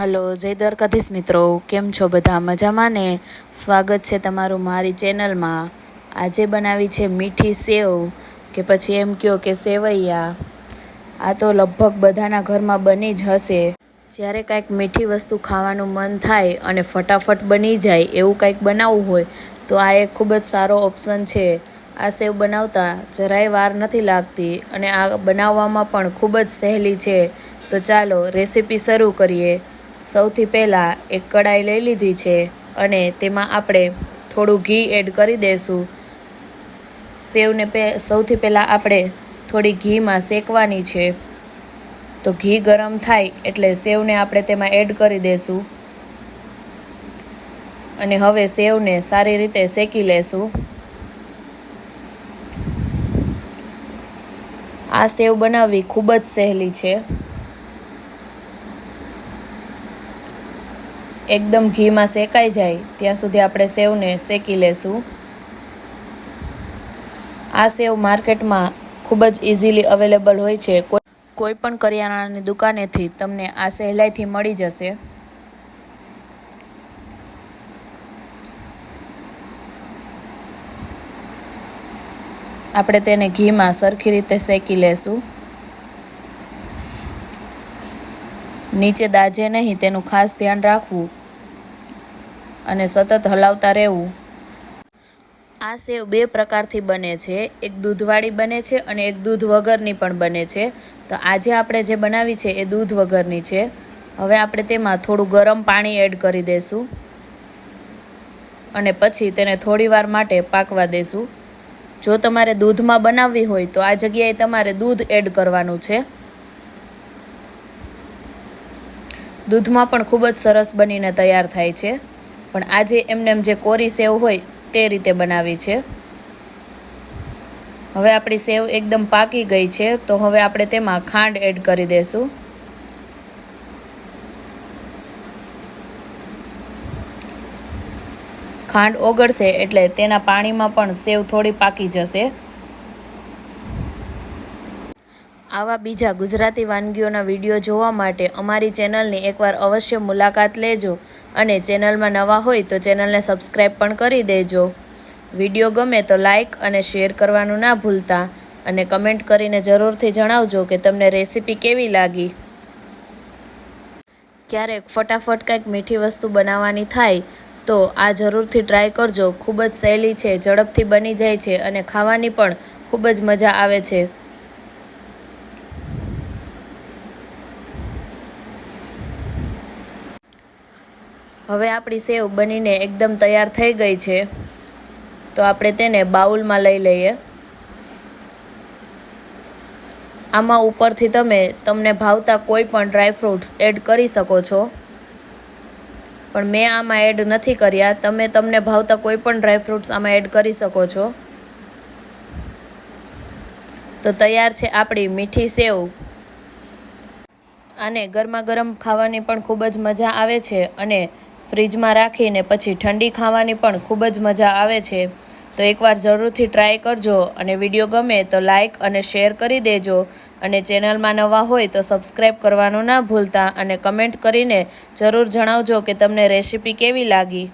Hello, જય દ્વારકાધીશ મિત્રો. કેમ છો બધા? મજામાં ને? સ્વાગત છે તમારું મારી ચેનલમાં. આજે બનાવી છે મીઠી સેવ, કે પછી એમ કહો કે સેવૈયા. આ તો લગભગ બધાના ઘરમાં બની જ હશે. જ્યારે કાંઈક મીઠી વસ્તુ ખાવાનું મન થાય અને ફટાફટ બની જાય એવું કાંઈક બનાવવું હોય, તો આ એક ખૂબ જ સારો ઓપ્શન છે. આ સેવ બનાવતા જરાય વાર નથી લાગતી અને આ બનાવવામાં પણ ખૂબ જ સહેલી છે. તો ચાલો, રેસીપી શરૂ કરીએ. સૌથી પહેલાં એક કડાઈ લઈ લીધી છે અને તેમાં આપણે થોડું ઘી એડ કરી દઈશું સેવને પે, સૌથી પહેલાં આપણે થોડી ઘીમાં શેકવાની છે. તો ઘી ગરમ થાય એટલે સેવને આપણે તેમાં એડ કરી દઈશું અને હવે સેવને સારી રીતે શેકી લેશું. આ સેવ બનાવવી ખૂબ જ સહેલી છે. એકદમ ઘીમાં શેકાઈ જાય, ત્યાં સુધી આપણે સેવને શેકી લેશું. આ સેવ માર્કેટમાં ખૂબ જ ઇઝીલી અવેલેબલ હોય છે. કોઈ પણ કરિયાણાની દુકાનેથી તમને આ સહેલાઈથી મળી જશે. આપણે તેને ઘીમાં સરખી રીતે શેકી લેશું. નીચે દાજે નહીં, તેનું ખાસ ધ્યાન રાખવું. અને સતત હલાવતા રહેવું. આ સેવ બે પ્રકારથી બને છે. એક દૂધવાળી બને છે અને એક દૂધ વગરની પણ બને છે. તો આજે આપણે જે બનાવી છે એ દૂધ વગરની છે. હવે આપણે તેમાં થોડું ગરમ પાણી એડ કરી દઈશું અને પછી તેને થોડીવાર માટે પાકવા દઈશું જો તમારે દૂધમાં બનાવવી હોય તો આ જગ્યાએ તમારે દૂધ એડ કરવાનું છે. દૂધમાં પણ ખૂબ જ સરસ બનીને તૈયાર થાય છે. પણ આજે એમને જે કોરી સેવ હોય તે રીતે બનાવી છે. હવે આપણી સેવ એકદમ પાકી ગઈ છે, તો હવે આપણે તેમાં ખાંડ એડ કરી દઈશું ખાંડ ઓગળશે એટલે તેના પાણીમાં પણ સેવ થોડી પાકી જશે. આવા બીજા ગુજરાતી વાનગીઓના વીડિયો જોવા માટે અમારી ચેનલની એકવાર અવશ્ય મુલાકાત લેજો અને ચેનલમાં નવા હોય તો ચેનલને સબસ્ક્રાઈબ પણ કરી દેજો. વીડિયો ગમે તો લાઈક અને શેર કરવાનું ના ભૂલતા અને કમેન્ટ કરીને જરૂરથી જણાવજો કે તમને રેસીપી કેવી લાગી. ક્યારેક ફટાફટ કંઈક મીઠી વસ્તુ બનાવવાની થાય તો આ જરૂરથી ટ્રાય કરજો. ખૂબ જ સહેલી છે, ઝડપથી બની જાય છે અને ખાવાની પણ ખૂબ જ મજા આવે છે. હવે આપણી સેવ બનીને એકદમ તૈયાર થઈ ગઈ છે. તો આપણે તેને બાઉલમાં લઈ લઈએ. આમાં ઉપરથી તમે તમને ભાવતા કોઈ પણ ડ્રાયફ્રૂટ્સ એડ કરી શકો છો. પણ મેં આમાં એડ નથી કર્યા. તમે તમને ભાવતા કોઈ પણ ડ્રાયફ્રૂટ્સ આમાં એડ કરી શકો છો. તો તૈયાર છે આપણી મીઠી સેવ. અને ગરમા ગરમ ખાવાની પણ ખૂબ જ મજા આવે છે અને ફ્રીજમાં રાખીને પછી ઠંડી ખાવાની પણ ખૂબ જ મજા આવે છે. તો એકવાર જરૂરથી ટ્રાય કરજો અને વીડિયો ગમે તો લાઇક અને શેર કરી દેજો. અને ચેનલમાં નવા હોય તો સબસ્ક્રાઈબ કરવાનું ના ભૂલતા અને કમેન્ટ કરીને જરૂર જણાવજો કે તમને રેસીપી કેવી લાગી.